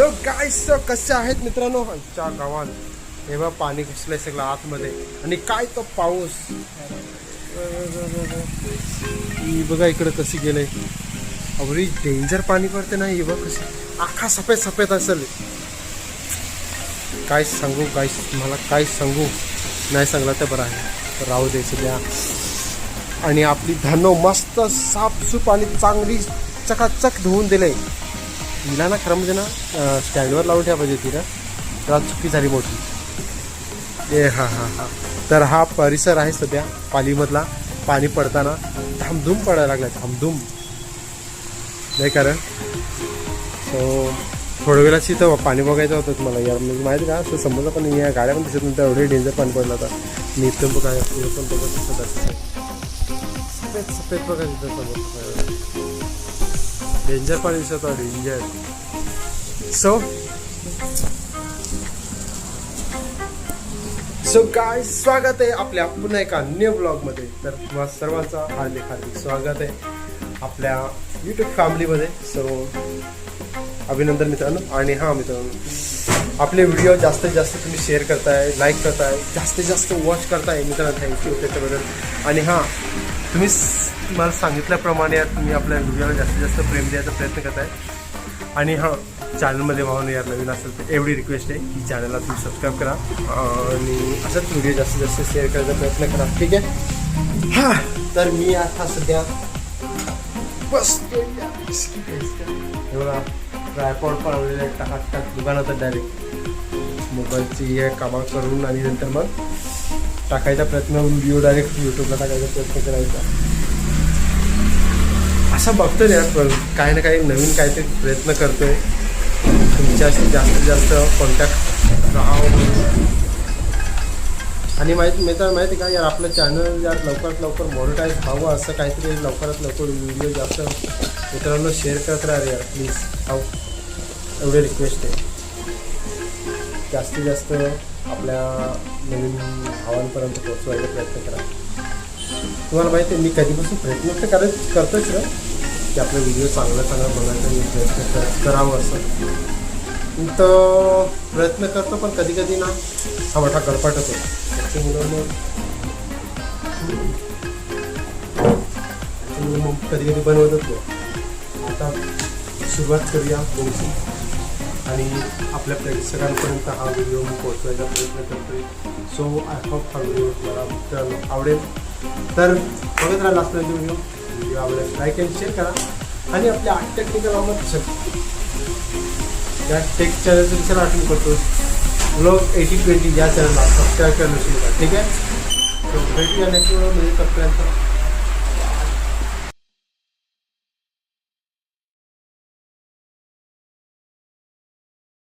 So guys कसे आहेत मित्रांनो? आमच्या गावात तेव्हा पाणी घुसलंय सगळं आतमध्ये. आणि काय तो पाऊस? ही बघा इकडे कशी गेलंय. अवरी डेंजर पाणी पडते ना ही बघ कसं आखा सफेद सफेद असेल. काय सांगू काय मला काय सांगू? नाही सांगला तर बरं आहे. राहू द्यायचं द्या. आणि आपली धनो मस्त साफसूप आणि चांगली चकाचक धुवून दिले तिला ना खरं म्हणजे ना स्टँडवर लावून ठेवा पाहिजे होती ना तेव्हा चुकी झाली मोठी. ए हा हा हा. तर हा परिसर आहे सध्या पालीमधला. पाणी पडताना धामधूम पडायला लागला धामधूम. नाही कारण? सो थोड्या वेळाची तर पाणी बघायचं होतं तुम्हाला. यार म्हणजे माहिती का? असं समजलं पण या गाड्या पण दिसत नव्हत्या. एवढे डेंजर पाणी पडलं होता. मी इथून बघा पण बघत असतं सफेद सफेद बघा तिथं समोर डेंजर पण दिसत होतं. डेंजर सो सो काय स्वागत आहे आपल्या पुन्हा एका न्यू ब्लॉगमध्ये तर तुम्हा सर्वांचा हार्दिक हार्दिक स्वागत आहे आपल्या यूट्यूब फॅमिलीमध्ये सो अभिनंदन मित्रांनो. आणि हां मित्रांनो आपले व्हिडिओ जास्तीत जास्त तुम्ही शेअर करताय लाईक करताय जास्तीत जास्त वॉच करताय मित्रांनो थँक्यू त्याच्याबद्दल. आणि हां तुम्ही तुम्हाला मला सांगितल्याप्रमाणे तुम्ही आपल्या व्हिडिओला जास्तीत जास्त प्रेम द्यायचा प्रयत्न करताय. आणि हां चॅनलमध्ये वाहून यार नवीन असेल तर एवढी रिक्वेस्ट आहे की चॅनलला तुम्ही सबस्क्राईब करा. आणि असंच व्हिडिओ जास्तीत जास्त शेअर करायचा प्रयत्न करा. ठीक आहे? हां तर मी आता सध्या बस एवढा ट्रायपॉड आलेला आहे. टाक टाक दुकानात डायरेक्ट मोबाईलची कामं करून आणि नंतर मग टाकायचा प्रयत्न. व्हिडिओ डायरेक्ट यूट्यूबला टाकायचा प्रयत्न करायचा. असं बघतो ना काही ना काही नवीन काहीतरी प्रयत्न करतोय. तुमच्याशी जास्तीत जास्त कॉन्टॅक्ट राहावं आणि माहिती मी तर माहिती का यार आपलं चॅनल यार लवकरात लवकर मॉनिटाईज व्हावं असं काहीतरी लवकरात लवकर व्हिडिओ जास्त मित्रांनो शेअर करत राहा यार प्लीज हाऊ एवढे रिक्वेस्ट आहे. जास्तीत जास्त आपल्या नवीन भावांपर्यंत पोहोचवायचा प्रयत्न करा. तुम्हाला माहिती आहे मी कधीपासून प्रयत्न तर करत करतोच ना की आपला व्हिडिओ चांगला चांगला बघायचा मी प्रयत्न करावं असं. तर प्रयत्न करतो पण कधी कधी ना हा मोठा गडपाटत होतो. मग मग कधी कधी बनवत होतो आता सुरुवात करूया तुमची आणि आपल्या प्रेक्षकांपर्यंत हा व्हिडिओ मी पोहोचवायचा प्रयत्न करतोय. सो आय होप हा व्हिडिओ मला आवडेल. तर बघत राहिला लास्टपर्यंत व्हिडिओ व्हिडिओ आवडेल लाईक अँड शेअर करा. आणि आपल्या आठ टेक्निकल आवडत या टेक चॅनलचं विचार आठवण करतो ब्लॉग एटी ट्वेंटी या चॅनलला सबस्क्राईब करणं सुरू करा. ठीक आहे? तर भेटूया नेक्स्ट व्हिडिओ म्हणजे तोपर्यंत